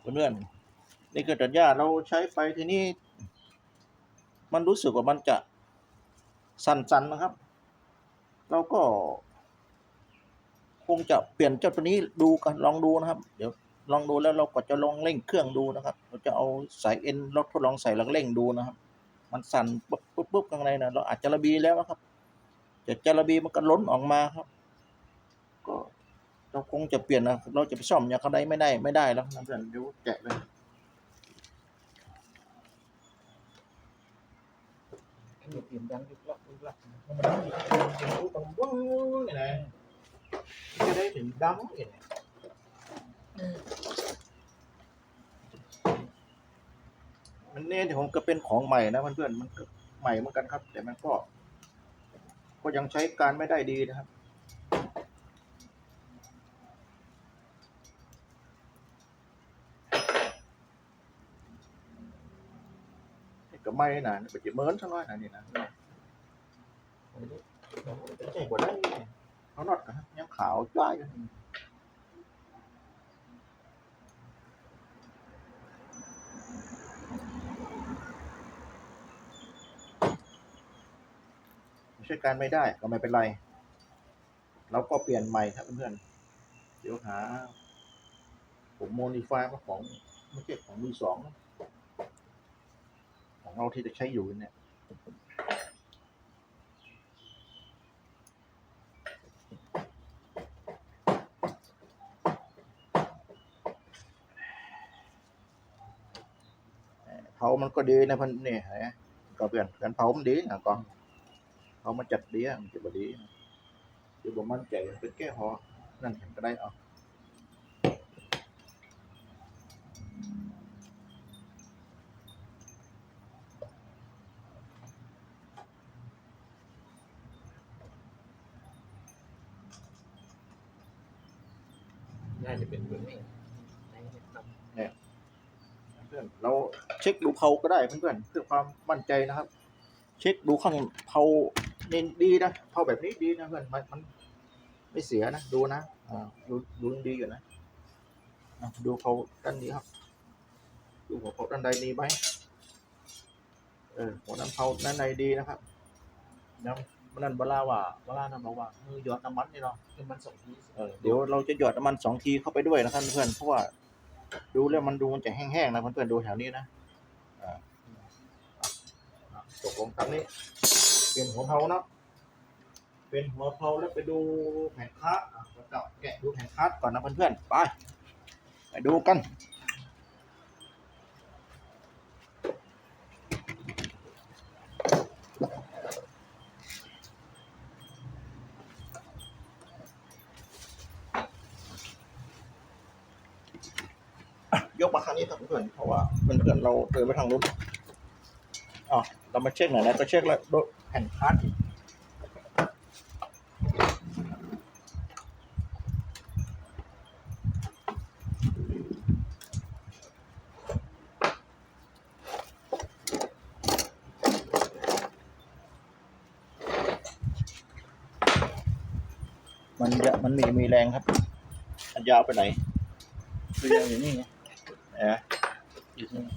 เพื่อนๆนี่คือตัดหญ้าเราใช้ไปทีนี้ มันรู้สึกว่ามันจะสั่นๆนะครับ เราก็ คงจะเปลี่ยนเจ้าตัวนี้ดูกันลองดูนะครับ เดี๋ยวลองดูแล้วเราก็จะลองเร่งเครื่องดูนะครับ เราจะเอาสายเอ็นเราทดลองใส่แล้วเร่งดูนะครับ มันสั่นปุ๊บปุ๊บปุ๊บข้างในนะเราอาจจะระบีแล้วนะครับจะจะระบีมันก็ล้นออกมาครับ เราคงจะเปลี่ยนนะ เราจะไปซ่อมอย่างเขาได้ไม่ได้ไม่ได้แล้วนะเพื่อนเดี๋ยวแกะเลยเปลี่ยนดังยุบลับยุบลับมันต้องมีรู้ตรงว้าวนี่นะจะได้ถึงดำเนี่ยมันเน่ที่ผมก็เป็นของใหม่นะเพื่อนๆมันใหม่เหมือนกันครับ แต่มันก็ ก็ยังใช้การไม่ได้ดีนะครับ ก็ไม่นะไปจะเมินสักหน่อยนะนี่นะใช่กว่าได้เขานอดกันยังขาวจ้ายอยู่นี่ใช้การไม่ได้ก็ไม่เป็นไร เราก็เปลี่ยนใหม่ครับเพื่อนๆเดี๋ยวหา ผมโมดิฟายมาของไม่ใช่ของมือสอง ที่จะใช้อยู่เนี่ยเผามันก็ดีนะพันเนี่ยฮะก็เปลี่ยนการเผามันดีนะก่อนเผามันจัดดีอะมันจะบดีเดี๋ยวผมมันใจเป็นแก้หอนั่นเห็นก็ได้เอา น่าจะเป็นแบบนี้ในครับเพื่อนเราเช็คดูเผาก็ได้เพื่อนๆเพื่อความมั่นใจนะครับ เช็คดูข้างเผาเนี่ยดีนะเผาแบบนี้ดีนะเพื่อนมันมันไม่เสียนะดูนะอ่าดูดูยังดีอยู่นะอะดูเผาด้านนี้ครับ ดูหัวเผาด้านใดดีไหมเออหัวน้ำเผาด้านใดดีนะครับยัง มันนั่นเวลาว่าเวลานั้นบอกว่ามือหยอดน้ำมันนี่เนาะคือมันสองทีเออเดี๋ยวเราจะหยอดน้ำมันสองทีเข้าไปด้วยนะครับเพื่อนเพราะว่า ดูแล้วมันดูมันจะแห้งๆนะเพื่อนๆดูแถวนี้นะอ่าอะตกลงครั้งนี้ เป็นหัวเพลาเนาะเป็นหัวเพลาแล้วไปดูแผ่นคัสอะเราจะแกะดูแผ่นคัสก่อนนะเพื่อนๆไปไปดูกัน ยกมาครั้งนี้ครับเพื่อนเพราะว่าเพื่อนๆเราเดินไปทางนู้นอ๋อเรามาเช็คหน่อยนะก็เช็คแล้วดูแผ่นคัสอีกมันจะมันมีมีแรงครับ มันยาวไปไหนคือยาวอย่างนี้ ไงเอะอยู่ที่นี่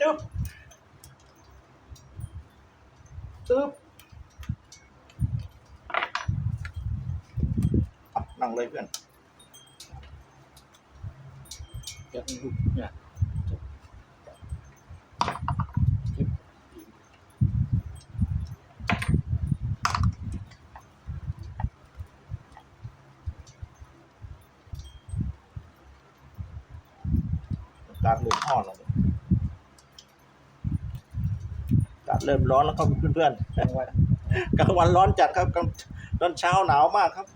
ตึ๊บตึ๊บอะนั่งเลยเพื่อน จะมีลูกเนี่ย การเริ่มร้อนแล้วเนี่ยการ เริ่มร้อนแล้วครับเพื่อนแปลว่าๆกลางวันร้อนจัดครับกลางตอนเช้าหนาวมากครับ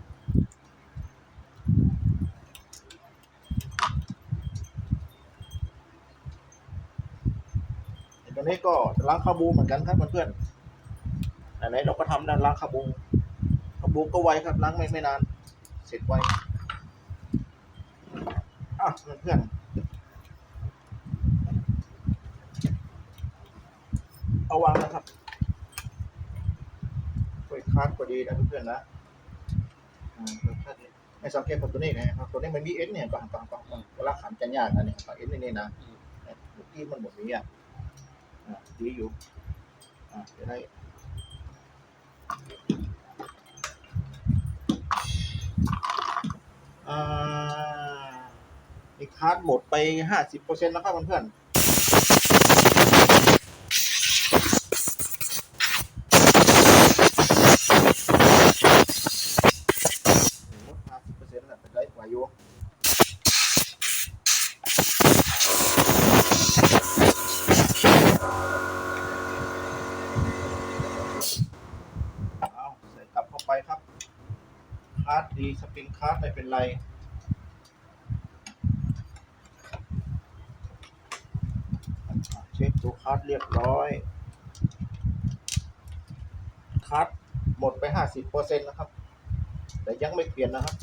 ตอนนี้ก็จะล้างคาบูเหมือนกันครับเพื่อนๆไหนๆเราก็ทำด้านล้างคาบูคาบูก็ไวครับล้างไม่ไม่นาน เสร็จไวอะเพื่อนๆ เอาวางนะครับค่อยคาดพอดีนะเพื่อนๆนะอ่าค่อยคาดนี่ให้สังเกตกับตัวนี้นะครับตัวนี้มันมีเอ็นเนี่ยก่อนก่อนก่อนก่อนเวลาขันจะยากนะเนี่ยเอ็นนี่นะเมื่อกี้มันหมดนี้อะอ่าดีอยู่อ่าจะได้อ่าอีกคาร์ดหมดไปห้าสิบเปอร์เซ็นต์แล้วครับเพื่อนห้ คาร์ดไม่เป็นไร เช็คตัวคาร์ดเรียบร้อย คาร์ดหมดไปห้าสิบเปอร์เซ็นต์นะครับ แต่ยังไม่เปลี่ยนนะครับ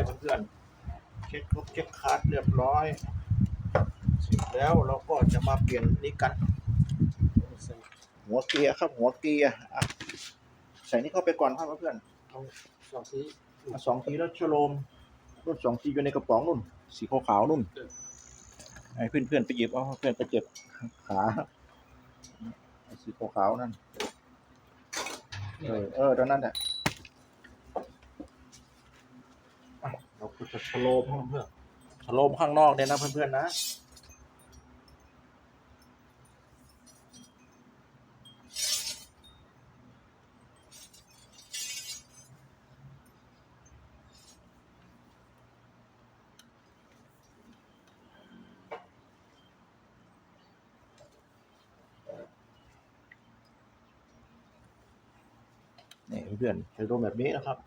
เรียบร้อยเพื่อนๆเช็คครบเช็คคาร์ดเรียบร้อยเสร็จแล้วเราก็จะมาเปลี่ยนนี่กันใส่หัวเกียร์ครับ หัวเกียร์อะใส่นี่เข้าไปก่อนครับเพื่อนเอาสองทีๆมาสองทีแล้วชโลมรุ่นสองทีอยู่ในกระป๋องนุ่น สีขาวๆนุ่นให้เพื่อนๆไปหยิบเอาเพื่อนไปเจ็บขาไอ้สีขาวๆนั่นนี่เอแหอละเออตอนนั้นแหละอ่ะเราก็จะชโลมเพื่อนชโลมข้างนอกเนี่ยนะเพื่อนๆนะนี่เพื่อนๆใช้โดมแบบนี้นะครับ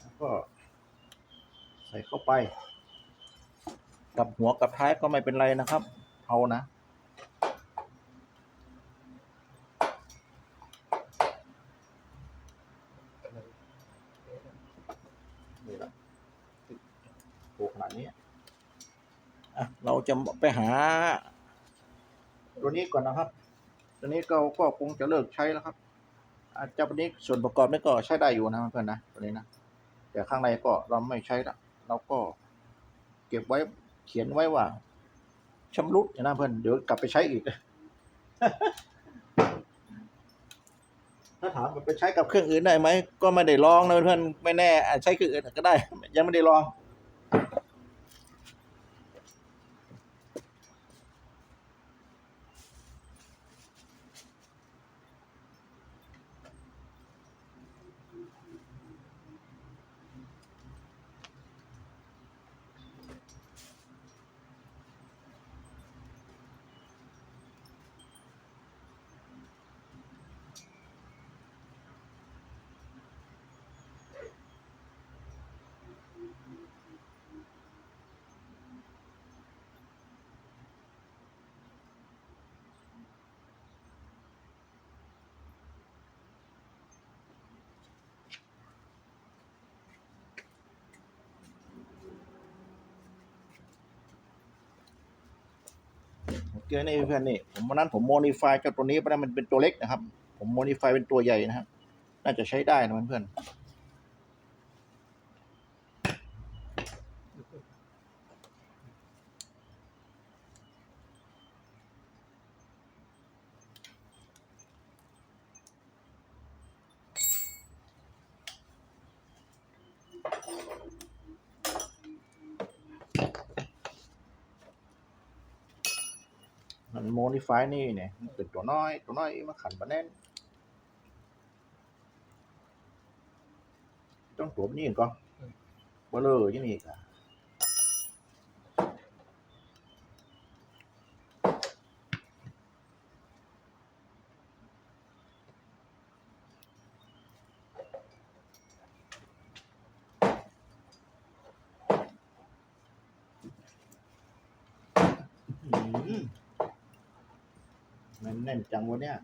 แล้วก็ ใส่เข้าไป กับหัวกับท้ายก็ไม่เป็นไรนะครับ เอานะ นี่แหละโตขนาดนี้อะเราจะไปหา ตัวนี้ก่อนนะครับ ตัวนี้เราก็คงจะเลิกใช้แล้วครับอาจจะวันนี้ส่วนประกอบนี่ก็ใช้ได้อยู่นะเพื่อนนะตัวนี้นะแต่ข้างในก็เราไม่ใช้ละ เราก็เก็บไว้เขียนไว้ว่าชำรุดนะเพื่อนเดี๋ยวกลับไปใช้อีก ถ้าถามไปใช้กับเครื่องอื่นได้ไหม ก็ไม่ได้ลองนะเพื่อนไม่แน่อาจใช้เครื่องอื่นก็ได้ ยังไม่ได้ลอง เกลือนี่เพื่อนนี่ผมวันนั้นผมโมดิฟายเจ้าตัวนี้ไปแล้วมันเป็นตัวเล็กนะครับ ผมโมดิฟายเป็นตัวใหญ่นะครับ น่าจะใช้ได้นะเพื่อน มนโมดิฟายนี่เนี่ยมันเป็นตัวน้อย ตัวน้อยมาขันบะแน่นต้องตัวนี้ก่อนเบลอยี่นี่ก่ะนอืมมัน แน่นจังวะเนี่ย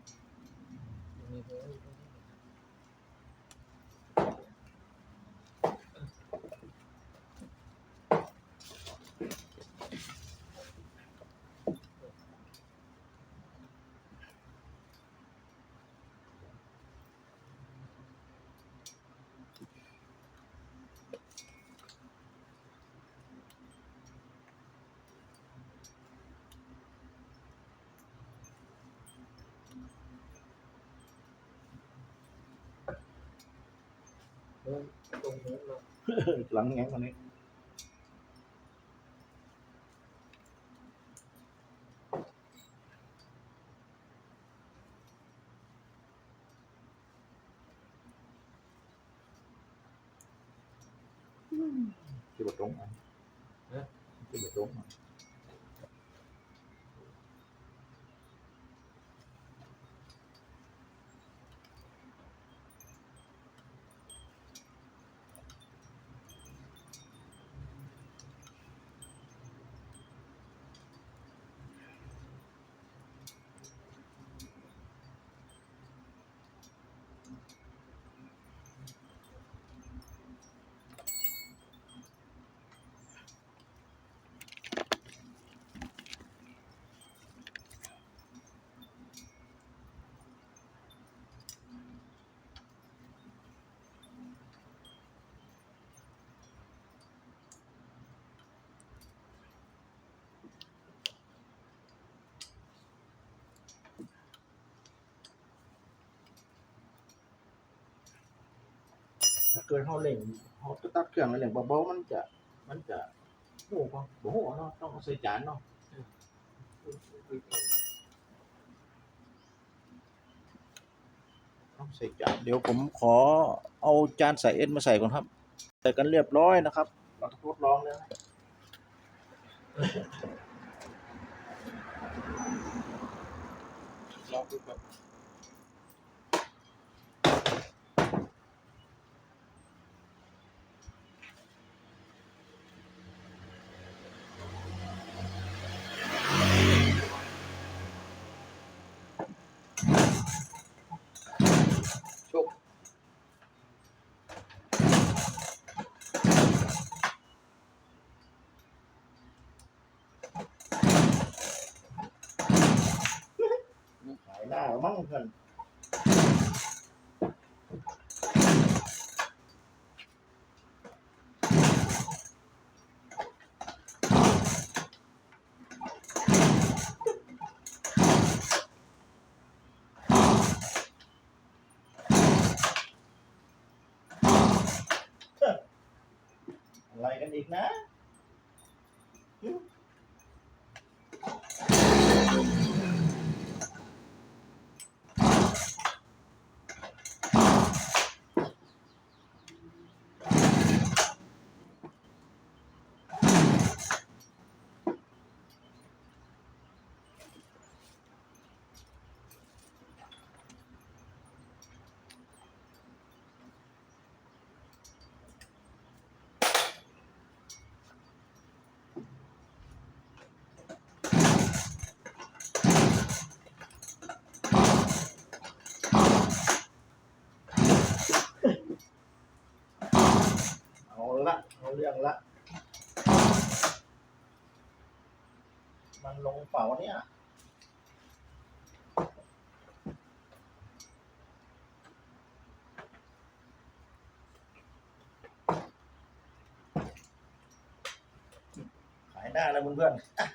มีเบอร์เบอร์ตรง เราหลังแง้งคนนี้ที่บตรงอะที่บตรงอะถ้าเกิดเขาเล่งเขาตัดเครื่องแล้วเล่งเบาๆมันจะ มันจะโอ้โหโอ้โหเนาะต้องเอาใส่จานเนาะต้องใส่จานเดี๋ยวผมขอเอาจานใส่เอ็นมาใส่ก่อนครับใส่กันเรียบร้อยนะครับ เราทดลองเลยนะลองดูแบบชกขายได้แล้ว เรื่องละ มันลงเป๋าเนี่ยขายหน้าแล้วเพื่อนๆ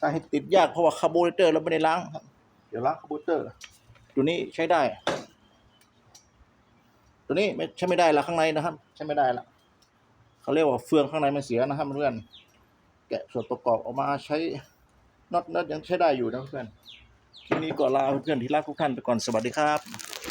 สาเหตุติดยากเพราะว่าคาร์บูเรเตอร์เราไม่ได้ล้างครับ เดี๋ยวล้างคาร์บูเรเตอร์ ตัวนี้ใช้ได้ ตัวนี้ไม่ใช้ไม่ได้ละข้างในนะครับ ใช้ไม่ได้ละเขาเรียกว่าเฟืองข้างในมันเสียนะครับเพื่อนๆแกะส่วนประกอบออกมาใช้น็อตน็อตยังใช้ได้อยู่นะเพื่อนคลิปนี้ก็ลาเพื่อนๆที่รักทุกท่านไปก่อนสวัสดีครับ